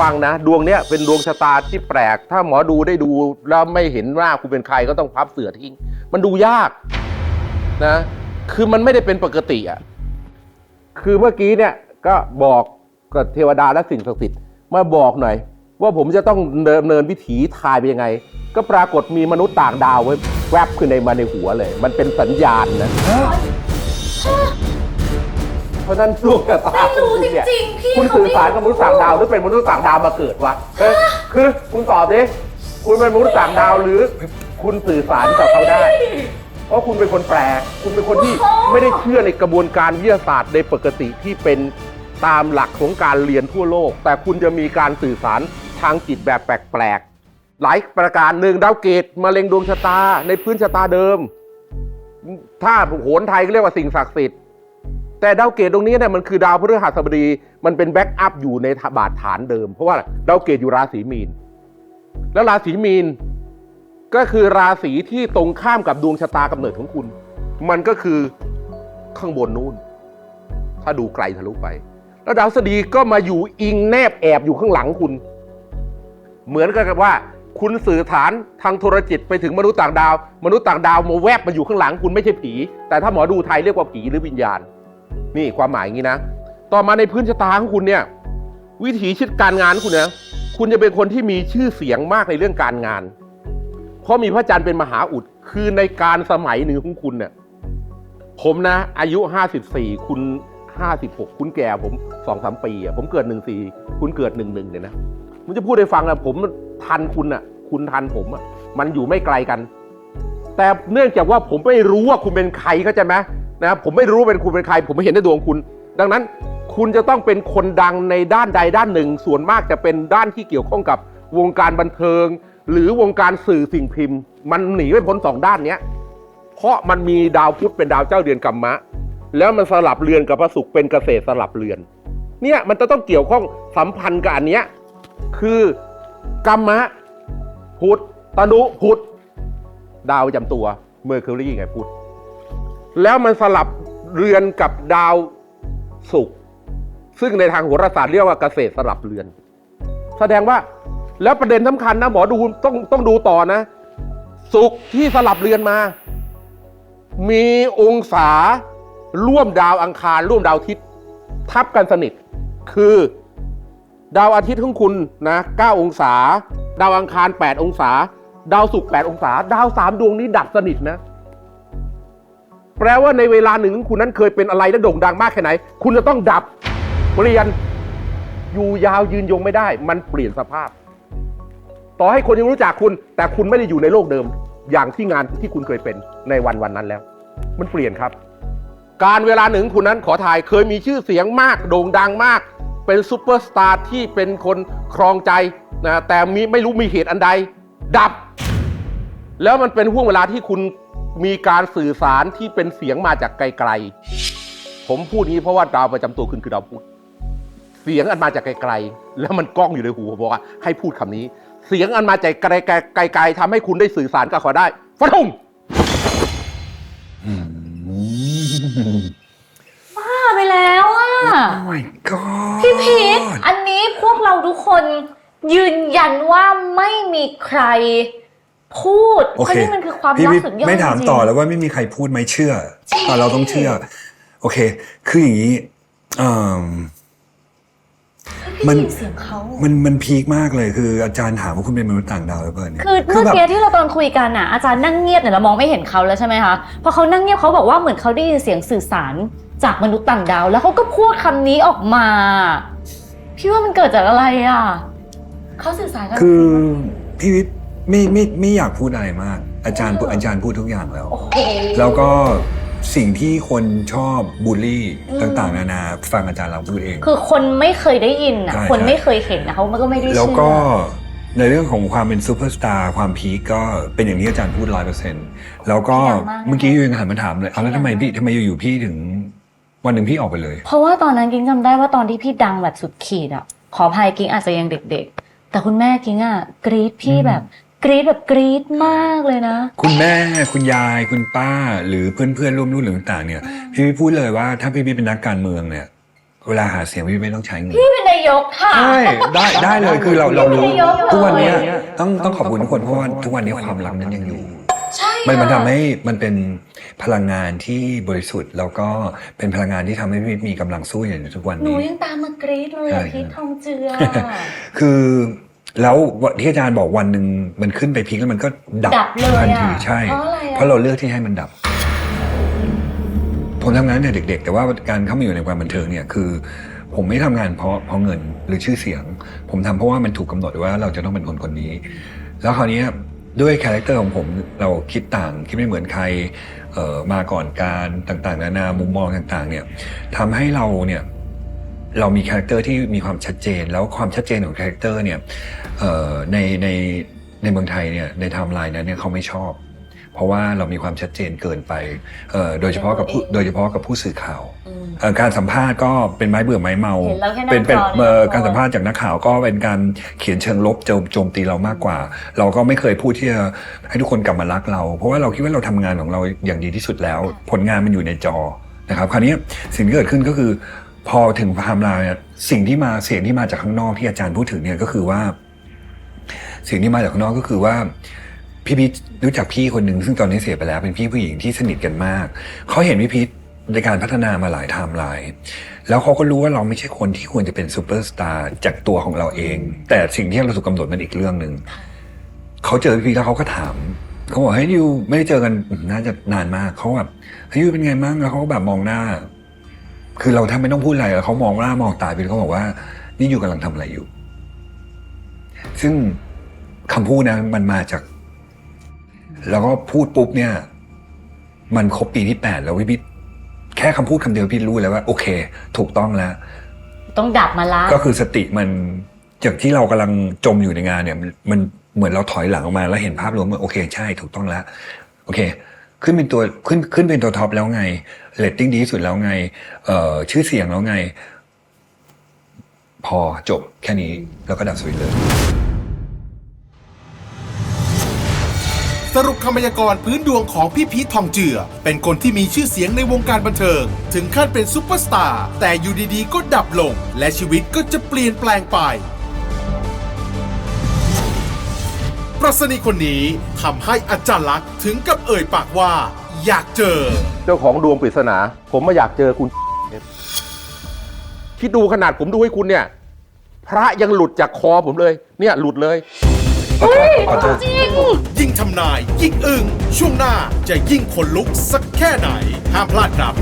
ฟังนะ ดวงเนี้ยเป็นดวงชะตาที่แปลก ถ้าหมอดูได้ดูแล้วไม่เห็นว่าคุณเป็นใครก็ต้องพับเสือทิ้ง มันดูยากนะ คือมันไม่ได้เป็นปกติอะ คือเมื่อกี้เนี่ยก็บอกกับเทวดาและสิ่งศักดิ์สิทธิ์มาบอกหน่อย ว่าผมจะต้องเดินเนินวิถีทายไปยังไง ก็ปรากฏมีมนุษย์ต่างดาวไว้แวบขึ้นในมาในหัวเลย มันเป็นสัญญาณนะ เพราะฉะนั้นดวงชะตาไม่รู้คุณเนี่ยจริงๆพี่คุณเขาสื่อไม่สารกับมนุษย์ต่างดาวหรือเป็นมนุษย์ต่างดาวมาเกิดวะเอ้ยคือคุณตอบดิคุณเป็นมนุษย์ต่างดาวหรือ คุณสื่อสารกับเขาได้ เพราะคุณเป็นคนแปลก คุณเป็นคนที่ไม่ได้เชื่อในกระบวนการวิทยาศาสตร์ในปกติที่เป็นตามหลักของการเรียนทั่วโลก แต่คุณจะมีการสื่อสารทางจิตแบบแปลกๆ หลายประการหนึ่งดาวเกตมะเร็งดวงชะตาในพื้นชะตาเดิม ถ้าโหนไทยก็เรียกว่าสิ่งศักดิ์สิทธิ์ แต่ดาวเกตตรงนี้เนี่ยมันคือดาวพฤหัสบดีมันเป็นแบ็กอัพอยู่ในบาดฐานเดิม เพราะว่าดาวเกตอยู่ราศีมีน แล้วราศีมีนก็คือราศีที่ตรงข้ามกับดวงชะตากำเนิดของคุณ มันก็คือข้างบนนู่น ถ้าดูไกลทะลุไป แล้วดาวสดีก็มาอยู่อิงแนบแอบอยู่ข้างหลังคุณ เหมือนกับว่า คุณสื่อสารทางโทรจิตไปถึงมนุษย์ต่างดาว มนุษย์ต่างดาวมาแวบมาอยู่ข้างหลังคุณไม่ใช่ผี แต่ถ้าหมอดูไทยเรียกว่าผีหรือวิญญาณ นี่ความหมายอย่างนี้นะ ต่อมาในพื้นชะตาของคุณเนี่ย วิถีชีวิตการงานของคุณนะคุณจะเป็นคนที่มีชื่อเสียงมากในเรื่องการงาน เพราะมีพระจันทร์เป็นมหาอุดคือในการสมัยหนึ่งของคุณเนี่ยผมนะ อายุ 54 คุณ 56 คุณแก่ผมสองสามปีอะผมเกิด 14 คุณเกิด 11เนี่ยนะผมจะพูดให้ฟังนะผมทันคุณอะ คุณทันผมอะมันอยู่ไม่ไกลกัน แต่เนื่องจากว่าผมไม่รู้ว่าคุณเป็นใครเข้าใจไหม นะครับผมไม่รู้เป็นคุณเป็นใคร ผมไม่เห็นในดวงคุณ ดังนั้นคุณจะต้องเป็นคนดังในด้านใดด้านหนึ่ง ส่วนมากจะเป็นด้านที่เกี่ยวข้องกับวงการบันเทิง หรือวงการสื่อสิ่งพิมพ์ มันหนีไม่พ้นสองด้านเนี้ยเพราะมันมีดาวพุธเป็นดาวเจ้าเดือนกัมมะ แล้วมันสลับเรือนกับพระศุกร์เป็นเกษตรสลับเรือน เนี่ยมันจะต้องเกี่ยวข้องสัมพันธ์กับอันเนี้ยคือกัมมะพุธตนุพุธดาวประจำตัวเมอร์คิวรีไงพุธ แล้วมันสลับเรือนกับดาวศุกร์ซึ่งในทางโหราศาสตร์เรียกว่าเกษตรสลับเรือน แสดงว่าแล้วประเด็นสำคัญนะหมอดูต้องต้องดูต่อนะศุกร์ที่สลับเรือนมา มีองศาร่วมดาวอังคารร่วมดาวอาทิตย์ทับกันสนิท คือดาวอาทิตย์ของคุณนะ9องศา ดาวอังคาร 8 องศา ดาวศุกร์8องศา ดาวสามดวงนี้ดับสนิทนะ แปลว่าในเวลาหนึ่งคุณนั้นเคยเป็นอะไรและโด่งดังมากแค่ไหน คุณจะต้องดับเปลี่ยนอยู่ยาวยืนยงไม่ได้ มันเปลี่ยนสภาพ ต่อให้คนยังรู้จักคุณ แต่คุณไม่ได้อยู่ในโลกเดิม อย่างที่งานที่คุณเคยเป็นในวันวันนั้นแล้ว มันเปลี่ยนครับ การเวลาหนึ่งคุณนั้นขอถ่ายเคยมีชื่อเสียงมาก โด่งดังมาก เป็นซูเปอร์สตาร์ที่เป็นคนครองใจนะแต่มีไม่รู้มีเหตุอันใด ดับ แล้วมันเป็นห่วงเวลาที่คุณ มีการสื่อสารที่เป็นเสียงมาจากไกลๆ ผมพูดงี้เพราะว่าดาวประจำตัวคุณคือดาวพุธเสียงอันมาจากไกลๆ แล้วมันก้องอยู่ในหูผมบอกว่าให้พูดคำนี้ เสียงอันมาจากไกลๆทำให้คุณได้สื่อสารกับเขาได้ฟันธงบ้าไปแล้วอะ my god พี่พีทอันนี้พวกเราทุกคนยืนยันว่าไม่มีใคร พูดโอเพเคราะนี่มันคือความพี่ลับวิทย์สุดยอดไม่ถามจริงๆต่อแล้วว่าไม่มีใครพูดไหมเชื่อใช่แต่เราต้องเชื่อ โอเค คืออย่างนี้เอิ่มพี่มันได้ยินเสียงเขามันมันพีคมากเลยคืออาจารย์ถามว่าคุณเป็นมนุษย์ต่างดาวหรือเปล่าเนี่ยคือเมื่อแบบกี้ที่เราตอนคุยกันน่ะอาจารย์นั่งเงียบเนี่ยเรามองไม่เห็นเขาแล้วใช่ไหมคะพอเขานั่งเงียบเขาบอกว่าเหมือนเขาได้ยินเสียงสื่อสารจากมนุษย์ต่างดาว แล้วเขาก็พูดคำนี้ออกมา พี่ว่ามันเกิดจากอะไรอะเขาสื่อสารกันคือพี่วิทย์ ไม่ไม่ไม่อยากพูดอะไรมาก อาจารย์พูดอาจารย์พูดทุกอย่างแล้วโอ้โหแล้วก็สิ่งที่คนชอบบูลลี่อืมต่างๆ นานาฟังอาจารย์เราพูดเอง คือคนไม่เคยได้ยินอะใช่คนใช่ไม่เคยเห็นนะเขาก็ไม่ได้เชื่อแล้วก็ในเรื่องของความเป็นซูเปอร์สตาร์ความพีคก็เป็นอย่างที่อาจารย์พูดร้อยเปอร์เซ็นต์แล้วก็พยายามมากนะเมื่อกี้ยังหันมาถามเลยเอาแล้วทำไมพี่ทำไมอยู่ๆพี่ถึงวันหนึ่งพี่ออกไปเลย เพราะว่าตอนนั้นกิ้งจำได้ว่าตอนที่พี่ดังแบบสุดขีดอะขออภัยกิ้งอาจจะยังเด็ก ๆ แต่คุณแม่กิ้งอะกรี๊ดพี่อืมแบบ กรี๊ดแบบกรี๊ดมากเลยนะ คุณแม่คุณยายคุณป้า หรือเพื่อนๆร่วมรุ่นหรือต่างๆเนี่ย พี่พี่พูดเลยว่าถ้าพี่พี่เป็นนักการเมืองเนี่ย เวลาหาเสียงพี่ไม่ต้องใช้เงิน พี่เป็นนายกค่ะ ใช่ได้ได้เลยคือเราเรารู้ไม่ได้ยกเลยทุกวันเนี้ยต้องต้องขอบคุณทุกคนเพราะว่าทุกวันนี้ความรักนั้นยังอยู่ ใช่มันมันค่ะทำให้มันเป็นพลังงานที่บริสุทธิ์ แล้วก็เป็นพลังงานที่ทำให้พี่มีกำลังสู้อย่างทุกวันหนูนี้ ยังตามมากรี๊ดเลยใช่อะพีททองเจือ คือ แล้วที่อาจารย์บอกวันหนึ่งมันขึ้นไปพีคแล้วมันก็ดับดับเลยทันอะทีใช่ เพราะอะไรอะ เพราะเราเลือกที่ให้มันดับ ผมทำงานแต่เด็ก ๆ แต่ว่าการเข้ามาอยู่ในความบันเทิงเนี่ยคือ ผมไม่ทำงานเพราะเพราะเงินหรือชื่อเสียง ผมทำเพราะว่ามันถูกกำหนดไว้ว่าเราจะต้องเป็นคนคนนี้ แล้วคราวเนี้ยด้วยคาแรคเตอร์ของผมเราคิดต่างคิดไม่เหมือนใครเอ่อมาก่อนการต่างๆนานามุมมองต่างๆ เนี่ยทำให้เราเนี่ย เรามีคาแรคเตอร์ที่มีความชัดเจน แล้วความชัดเจนของคาแรคเตอร์เนี่ยเอ่อในในในเมืองไทยเนี่ยในไทม์ไลน์นั้นเนี่ยเขาไม่ชอบ เพราะว่าเรามีความชัดเจนเกินไปเอ่อโดยเฉพาะกับผู้โดยเฉพาะกับผู้สื่อข่าวอืมเอ่อการสัมภาษณ์ก็เป็นไม้เบื่อไม้เมาเห็นแล้วแค่นั่งเป็นเป็นรอเนี่ยเอ่อพอการสัมภาษณ์จากนักข่าวก็เป็นการเขียนเชิงลบโจมโจมตีเรามากกว่า เราก็ไม่เคยพูดที่จะให้ทุกคนกลับมารักเรา เพราะว่าเราคิดว่าเราทำงานของเราอย่างดีที่สุดแล้ว ผลงานมันอยู่ในจอนะครับคราวนี้สิ่งที่เกิดขึ้นก็คือ พอถึงไทม์ไลน์เนี่ยสิ่งที่มาเสียงที่มาจากข้างนอกที่อาจารย์พูดถึงเนี่ยก็คือว่า สิ่งที่มาจากข้างนอกก็คือว่าพี่พีทรู้จักพี่คนหนึ่งซึ่งตอนนี้เสียไปแล้วเป็นพี่ผู้หญิงที่สนิทกันมากเขาเห็นพี่พีทในการพัฒนามาหลายไทม์ไลน์แล้วเขาก็รู้ว่าเราไม่ใช่คนที่ควรจะเป็นซูเปอร์สตาร์จากตัวของเราเอง แต่สิ่งที่เราถูกกำหนดมันอีกเรื่องหนึ่งเขาเจอพี่พีทแล้วเขาก็ถามเขาบอกให้ยยูไม่ได้เจอกันน่าจะนานมากเขาแบบเฮ้ยยูเป็นไงบ้างแล้วเขาก็แบบมองหน้า คือเราแทบไม่ต้องพูดอะไรแล้วเขามองหน้ามองตาไปเขาบอกว่า นี่อยู่กำลังทำอะไรอยู่ ซึ่งคำพูดนะมันมาจาก แล้วก็พูดปุ๊บเนี่ย มันครบปีที่แปดแล้วพี่พิทแค่คำพูดคำเดียวพี่รู้แล้วว่า โอเค ถูกต้องแล้ว ต้องดับมาละก็คือสติมันจากที่เรากำลังจมอยู่ในงานเนี่ยมันมันเหมือนเราถอยหลังออกมาแล้วเห็นภาพรวมว่าโอเค ใช่ถูกต้องแล้ว โอเค ขึ้นเป็นตัวขึ้นขึ้นเป็นตัวท็อปแล้วไงเรตติ้งดีที่สุดแล้วไงเอ่อชื่อเสียงแล้วไง พอจบแค่นี้แล้วก็ดับสวิตช์เลย สรุปคำพยากรณ์พื้นดวงของพี่พีททองเจือ เป็นคนที่มีชื่อเสียงในวงการบันเทิง ถึงขั้นเป็นซุปเปอร์สตาร์แต่อยู่ดีๆ ก็ดับลง และชีวิตก็จะเปลี่ยนแปลงไป รัชนีคนนี้ทำให้อาจารย์ลักษณ์ถึงกับเอ่ยปากว่า อยากเจอ เจ้าของดวงปริศนา ผมมาอยากเจอคุณ คิดดูขนาดผมดูให้คุณเนี่ย พระยังหลุดจากคอผมเลย เนี่ยหลุดเลยขอโทษขอโทษจริง ยิ่งทำนายยิ่งอึ้งช่วงหน้าจะยิ่งขนลุกสักแค่ไหน ห้ามพลาดครับ